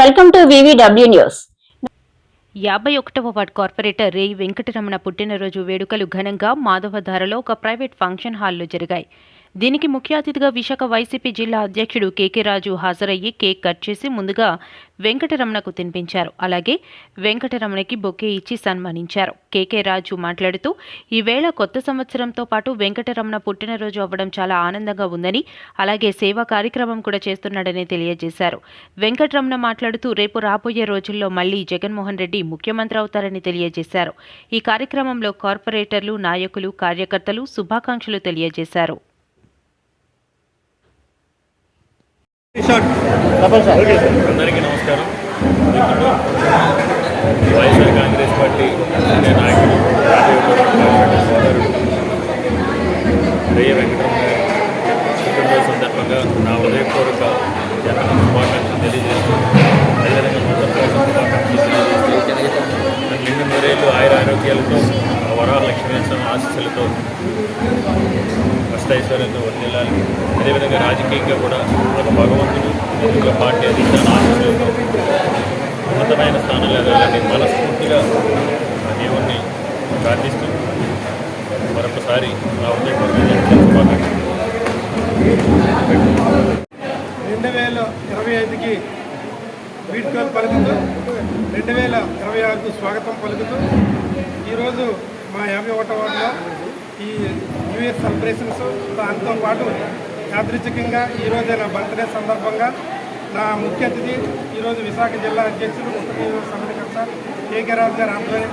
Welcome to VVW news యాభై ఒకటవ ward corporator రేయి వెంకటరమణ పుట్టినరోజు వేడుకలు ఘనంగా మాధవధారలో ఒక ప్రైవేట్ ఫంక్షన్ హాల్లో జరిగాయి. దీనికి ముఖ్య అతిథిగా విశాఖ వైసీపీ జిల్లా అధ్యక్షుడు కేకే రాజు హాజరయ్యి కేక్ కట్ చేసి ముందుగా వెంకటరమణకు తినిపించారు. అలాగే వెంకటరమణకి బొకే ఇచ్చి సన్మానించారు. కేకే రాజు మాట్లాడుతూ ఈవేళ కొత్త సంవత్సరంతో పాటు వెంకటరమణ పుట్టినరోజు అవ్వడం చాలా ఆనందంగా ఉందని అలాగే సేవా కార్యక్రమం కూడా చేస్తున్నాడని తెలియజేశారు. వెంకటరమణ మాట్లాడుతూ రేపు రాబోయే రోజుల్లో మళ్ళీ జగన్మోహన్ రెడ్డి ముఖ్యమంత్రి అవుతారని తెలియజేశారు. ఈ కార్యక్రమంలో కార్పొరేటర్లు నాయకులు కార్యకర్తలు శుభాకాంక్షలు తెలియజేశారు. అందరికీ నమస్కారం. ఇప్పుడు వైఎస్ఆర్ కాంగ్రెస్ పార్టీ నాయకుడు సోదరుడు రేయ వెంకటరమణ సందర్భంగా నా హృదయపూర్వక జన్మ శుభాకాంక్షలు తెలియజేస్తూ ఆ వరాల లక్ష్మీనరసింహ ఆశీస్సులతో అష్టైశ్వర్యంతో వర్దిల్లాలి అదేవిధంగా రాజకీయంగా కూడా ఒక భగవంతుడు ఎదురుగా పార్టీ అధిష్టాన ఆశీస్సులతో ఉన్నతమైన స్థానంలో ఎదగాలని మనస్ఫూర్తిగా ఆ దేవుణ్ణి ప్రార్థిస్తూ మరొకసారి నా రెండు వేల ఇరవై ఐదుకి వీడ్కోలు పలుకుతూ రెండు వేల ఇరవై ఆరుకు స్వాగతం పలుకుతూ ఈరోజు మా యాభై ఒకటో వార్డులో ఈ న్యూఇయర్ సెలబ్రేషన్స్ దాంతో పాటు యాదృచ్ఛికంగా ఈరోజు నా బర్త్డే సందర్భంగా నా ముఖ్య అతిథి ఈరోజు విశాఖ జిల్లా అధ్యక్షుడు ముఖ్య నియోజక సమన్వయకర్త కేకే రాజు గారు ఆధ్వర్యం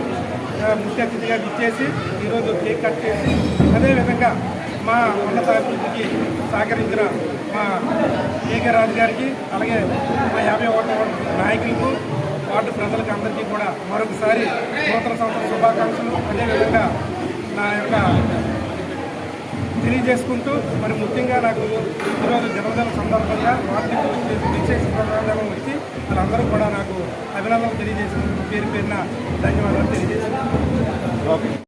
ముఖ్య అతిథిగా ఇచ్చేసి ఈరోజు కేక్ కట్ చేసి అదేవిధంగా మా ఉన్నత అభివృద్ధికి సహకరించిన మా కేకే రాజు గారికి అలాగే మా యాభై ఒకటో నాయకులకు వార్డు ప్రజలకు అందరికీ కూడా మరొకసారి నూతన సంవత్సర శుభాకాంక్షలు. అదేవిధంగా నా యొక్క తెలియజేసుకుంటూ మరి ముఖ్యంగా నాకు ఈరోజు జన్మదిన సందర్భంగా వార్డుకి విశేష ప్రధానం వచ్చి వాళ్ళందరూ కూడా నాకు అభినందనలు తెలియజేసిన పేరు పేరున ధన్యవాదాలు తెలియజేస్తున్నాను